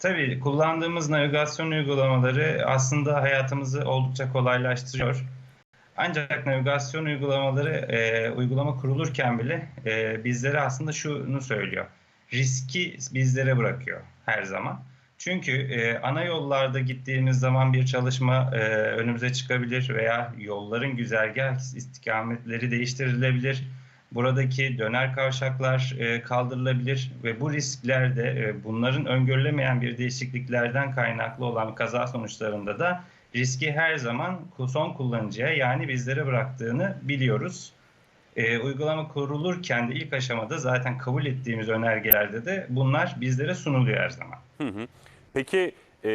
Tabii kullandığımız navigasyon uygulamaları aslında hayatımızı oldukça kolaylaştırıyor. Ancak navigasyon uygulamaları e, uygulama kurulurken bile e, bizlere aslında şunu söylüyor. Riski bizlere bırakıyor her zaman. Çünkü e, ana yollarda gittiğimiz zaman bir çalışma e, önümüze çıkabilir veya yolların güzergah istikametleri değiştirilebilir. Buradaki döner kavşaklar e, kaldırılabilir ve bu riskler de e, bunların öngörülemeyen bir değişikliklerden kaynaklı olan kaza sonuçlarında da riski her zaman son kullanıcıya yani bizlere bıraktığını biliyoruz. E, uygulama kurulurken de ilk aşamada zaten kabul ettiğimiz önergelerde de bunlar bizlere sunuluyor her zaman. Peki e,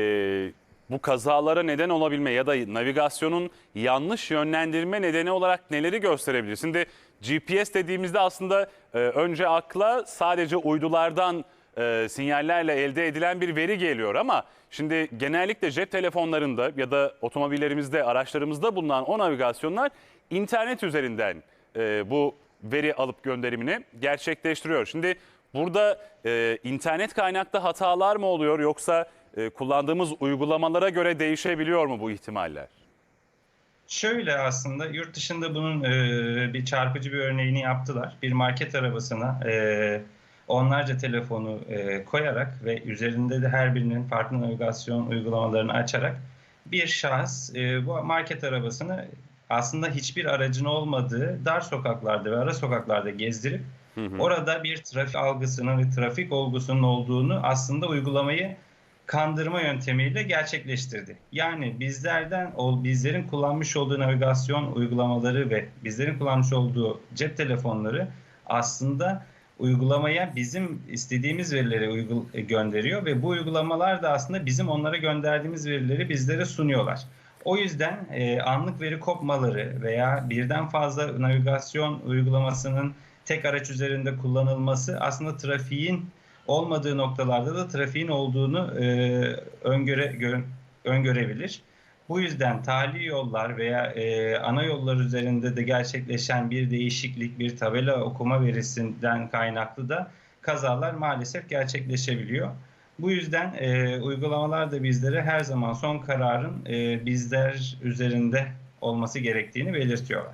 bu kazalara neden olabilme ya da navigasyonun yanlış yönlendirme nedeni olarak neleri gösterebilir? Şimdi GPS dediğimizde aslında e, önce akla sadece uydulardan e, sinyallerle elde edilen bir veri geliyor ama şimdi genellikle cep telefonlarında ya da otomobillerimizde, araçlarımızda bulunan o navigasyonlar internet üzerinden e, bu veri alıp gönderimini gerçekleştiriyor. Şimdi burada e, internet kaynaklı hatalar mı oluyor yoksa e, kullandığımız uygulamalara göre değişebiliyor mu bu ihtimaller? Şöyle aslında yurt dışında bunun e, bir çarpıcı bir örneğini yaptılar. Bir market arabasına e, onlarca telefonu e, koyarak ve üzerinde de her birinin farklı navigasyon uygulamalarını açarak bir şahıs e, bu market arabasını aslında hiçbir aracın olmadığı dar sokaklarda ve ara sokaklarda gezdirip orada bir trafik algısının ve trafik olgusunun olduğunu aslında uygulamayı kandırma yöntemiyle gerçekleştirdi. Yani bizlerden bizlerin kullanmış olduğu navigasyon uygulamaları ve bizlerin kullanmış olduğu cep telefonları aslında uygulamaya bizim istediğimiz verileri uygul- gönderiyor ve bu uygulamalar da aslında bizim onlara gönderdiğimiz verileri bizlere sunuyorlar. O yüzden e, anlık veri kopmaları veya birden fazla navigasyon uygulamasının tek araç üzerinde kullanılması aslında trafiğin olmadığı noktalarda da trafiğin olduğunu e, öngöre, gö, öngörebilir. Bu yüzden tali yollar veya e, ana yollar üzerinde de gerçekleşen bir değişiklik, bir tabela okuma verisinden kaynaklı da kazalar maalesef gerçekleşebiliyor. Bu yüzden e, uygulamalar da bizlere her zaman son kararın e, bizler üzerinde olması gerektiğini belirtiyorlar.